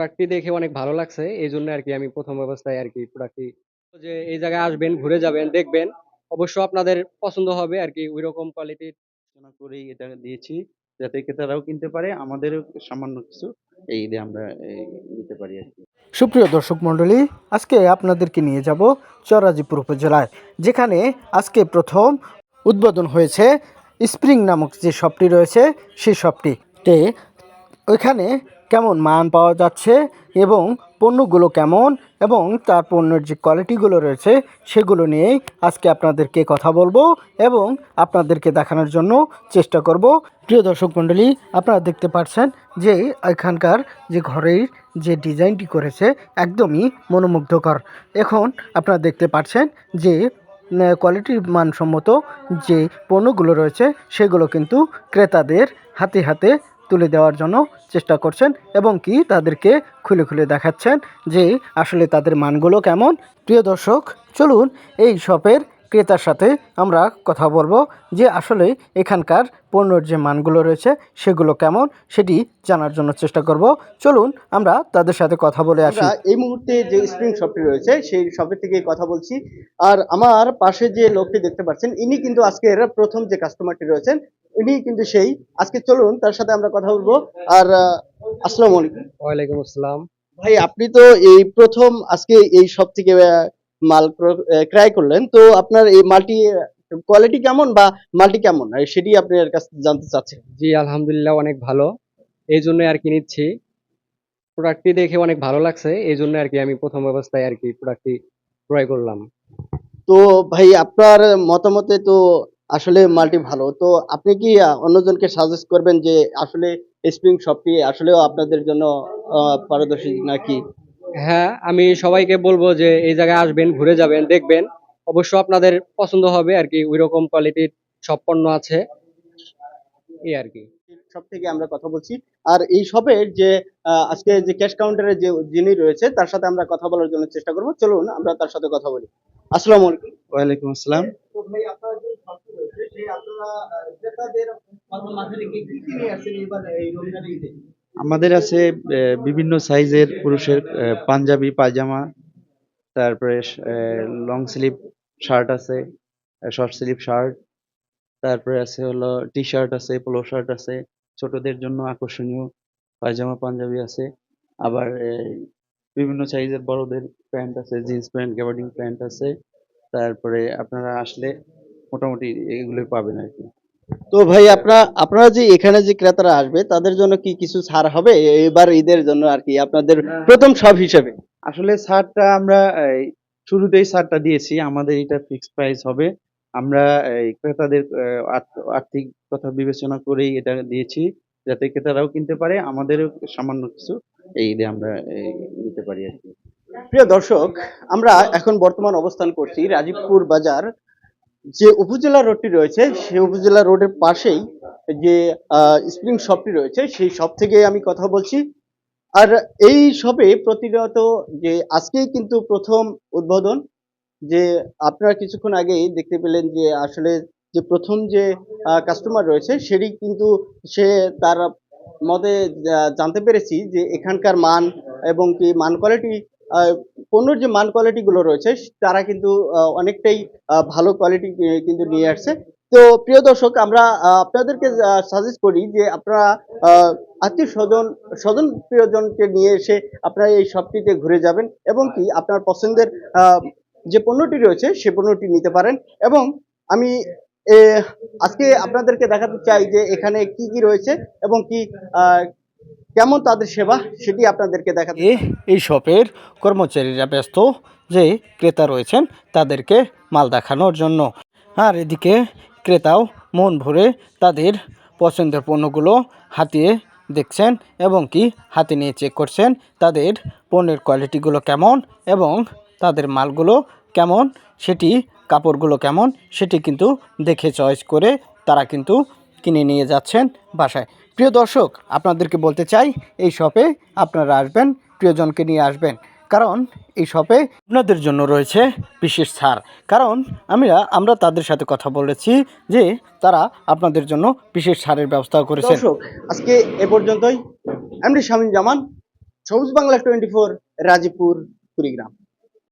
প্রোডাক্টটি দেখে অনেক ভালো লাগছে। এই জন্য আর কি আমি প্রথম অবস্থায় আর কি প্রোডাক্টটি যে এই জায়গায় আসবেন ঘুরে যাবেন দেখবেন। অবশ্য আপনাদের পছন্দ হবে আর কি ওই রকম কোয়ালিটির করেই এটা দিয়েছি যাতে ক্রেতারাও কিনতে পারে আমাদেরও সামান্য কিছু এই দিয়ে আমরা নিতে পারি আর কি সুপ্রিয় দর্শক মণ্ডলী আজকে আপনাদেরকে নিয়ে যাব চরাজিপুর উপজেলায় যেখানে আজকে প্রথম উদ্বোধন হয়েছে স্প্রিং নামক যে শপটি রয়েছে সেই শপটিতে ওইখানে কেমন মান পাওয়া যাচ্ছে এবং পণ্যগুলো কেমন এবং তার পণ্যের যে কোয়ালিটিগুলো রয়েছে সেগুলো নিয়েই আজকে আপনাদেরকে কথা বলব এবং আপনাদেরকে দেখানোর জন্য চেষ্টা করব। প্রিয় দর্শক মণ্ডলী, আপনারা দেখতে পাচ্ছেন যে এখানকার যে ঘরের যে ডিজাইনটি করেছে একদমই মনোমুগ্ধকর। এখন আপনারা দেখতে পাচ্ছেন যে কোয়ালিটির মানসম্মত যে পণ্যগুলো রয়েছে সেগুলো কিন্তু ক্রেতাদের হাতে হাতে তুলে দেওয়ার জন্য চেষ্টা করছেন এবং কি তাদেরকে খুলে খুলে দেখাচ্ছেন যে আসলে তাদের মানগুলো কেমন। প্রিয় দর্শক, চলুন এই শপের ক্রেতার সাথে আমরা কথা বলব যে আসলে এখানকার পণ্যের যে মানগুলো রয়েছে সেগুলো কেমন সেটি জানার জন্য চেষ্টা করব। চলুন আমরা তাদের সাথে কথা বলে আসি। এই মুহূর্তে যে স্প্রিং শপটি রয়েছে সেই শপের থেকে কথা বলছি। আর আমার পাশে যে লোকটি দেখতে পাচ্ছেন ইনি কিন্তু আজকের প্রথম যে কাস্টমারটি রয়েছেন ইনি কিন্তু সেই। আজকে চলুন তার সাথে আমরা কথা বলব। আর আসসালামু আলাইকুম। ওয়ালাইকুম আসসালাম। ভাই আপনি তো এই প্রথম আজকে এই শপ থেকে মাল ক্রয় করলেন। তো আপনার এই মালটি কোয়ালিটি কেমন বা মালটি কেমন? সেটি আপনার কাছে জানতে চাচ্ছি জি আলহামদুলিল্লাহ অনেক ভালো। এই জন্য আর কি নিচ্ছি। প্রোডাক্টটি দেখে অনেক ভালো লাগছে। এই জন্য আর কি আমি প্রথম অবস্থায় আর কি প্রোডাক্টটি ক্রয় করলাম। তো ভাই আপনার মতামতে তো আসলে মালটি ভালো। তো আপনি কি অন্যজনকে সাজেস্ট করবেন যে আসলে স্প্রিং শপটি আসলেও আপনাদের জন্য পারদর্শী নাকি? হ্যাঁ আমি সবাইকে বলব যে এই জায়গায় আসবেন ঘুরে যাবেন দেখবেন। অবশ্য আপনাদের পছন্দ হবে আর কি ওই রকম কোয়ালিটির সব পণ্য আছে। এই আর কি। সব থেকে আমরা কথা বলছি। আর এই শপের যে আহ, আজকে যে ক্যাশ কাউন্টারে যে যিনি রয়েছে তার সাথে আমরা কথা বলার জন্য চেষ্টা করব। চলুন আমরা তার সাথে কথা বলি। আসসালামু আলাইকুম। ওয়ালাইকুম আসসালাম। তো ভাই আপনার যে শপটি রয়েছে সেই আপনারা ক্রেতাদের মাঝে কি কি নিয়ে আসছেন এবার এই রমজান ঈদে? আমাদের আছে বিভিন্ন সাইজের পুরুষের পাঞ্জাবি, পায়জামা, তারপরে লং স্লিভ শার্ট আছে শর্ট স্লিভ শার্ট তারপরে আছে হলো টি শার্ট আছে পোলো শার্ট আছে, ছোটদের জন্য আকর্ষণীয় পায়জামা, পাঞ্জাবি আছে, আবার বিভিন্ন সাইজের বড়দের প্যান্ট আছে, জিন্স প্যান্ট গ্যাবার্ডিং প্যান্ট আছে, তারপরে আপনারা আসলে মোটামুটি এগুলোই পাবেন আর কি। তো ভাই আপনারা আপনারা যে এখানে যে ক্রেতারা আসবে তাদের জন্য কি কিছু ছাড় হবে? এবার ঈদের জন্য আর কি আপনাদের প্রথম সব হিসেবে। আসলে ছাড়টা আমরা শুরুতেই ছাড়টা দিয়েছি আমাদের এটা ফিক্সড প্রাইস হবে। আমরা এই, ক্রেতাদের আর্থিক কথা বিবেচনা করেই এটা দিয়েছি যাতে ক্রেতারাও কিনতে পারে আমাদেরও সামান্য কিছু এই ঈদে আমরা নিতে পারি আর কি। প্রিয় দর্শক আমরা এখন বর্তমান অবস্থান করছি রাজীবপুর বাজার যে উপজেলা রোডটি রয়েছে সেই উপজেলা রোডের পাশেই যে স্প্রিং শপটি রয়েছে, সেই শপ থেকে আমি কথা বলছি। আর এই শপে প্রতিনিয়ত যে, আজকেই কিন্তু প্রথম উদ্বোধন, যে আপনারা কিছুক্ষণ আগেই দেখতে পেলেন যে, আসলে যে প্রথম যে কাস্টমার রয়েছে সেটি কিন্তু সে তার মতে জানতে পেরেছি যে, এখানকার মান এবং কি মান কোয়ালিটি পণ্যের যে মান কোয়ালিটি গুলো রয়েছে, তারা কিন্তু অনেকটাই ভালো কোয়ালিটি কিন্তু নিয়ে আসছে। তো প্রিয় দর্শক, আমরা আপনাদেরকে সাজেস্ট করি যে আপনারা আত্মীয় স্বজন স্বজন প্রিয়জনকে নিয়ে এসে আপনারা এই শপটিতে ঘুরে যাবেন এবং কি আপনার পছন্দের যে পণ্যটি রয়েছে, সে পণ্যটি নিতে পারেন। এবং আমি আজকে আপনাদেরকে দেখাতে চাই যে এখানে কি কি রয়েছে এবং কি কেমন তাদের সেবা সেটি আপনাদেরকে দেখাতে এ এই শপের কর্মচারীরা ব্যস্ত যে ক্রেতা রয়েছেন তাদেরকে মাল দেখানোর জন্য। আর এদিকে ক্রেতাও মন ভরে তাদের পছন্দের পণ্যগুলো হাতিয়ে দেখছেন এবং কি হাতে নিয়ে চেক করছেন তাদের পণ্যের কোয়ালিটিগুলো কেমন এবং তাদের মালগুলো কেমন, সেটি, কাপড়গুলো কেমন, সেটি কিন্তু দেখে চয়েস করে তারা কিন্তু কিনে নিয়ে যাচ্ছেন বাসায়। প্রিয় দর্শক, আপনাদেরকে বলতে চাই, এই শপে আপনারা আসবেন, প্রিয়জনকে নিয়ে আসবেন। কারণ এই শপে আপনাদের জন্য রয়েছে বিশেষ ছাড়। কারণ আমরা আমরা তাদের সাথে কথা বলেছি যে তারা আপনাদের জন্য বিশেষ ছাড়ের ব্যবস্থা করেছে আজকে এ পর্যন্তই। MD Shamim Zaman, Sabuj Bangla twenty four, Rajibpur, Kurigram.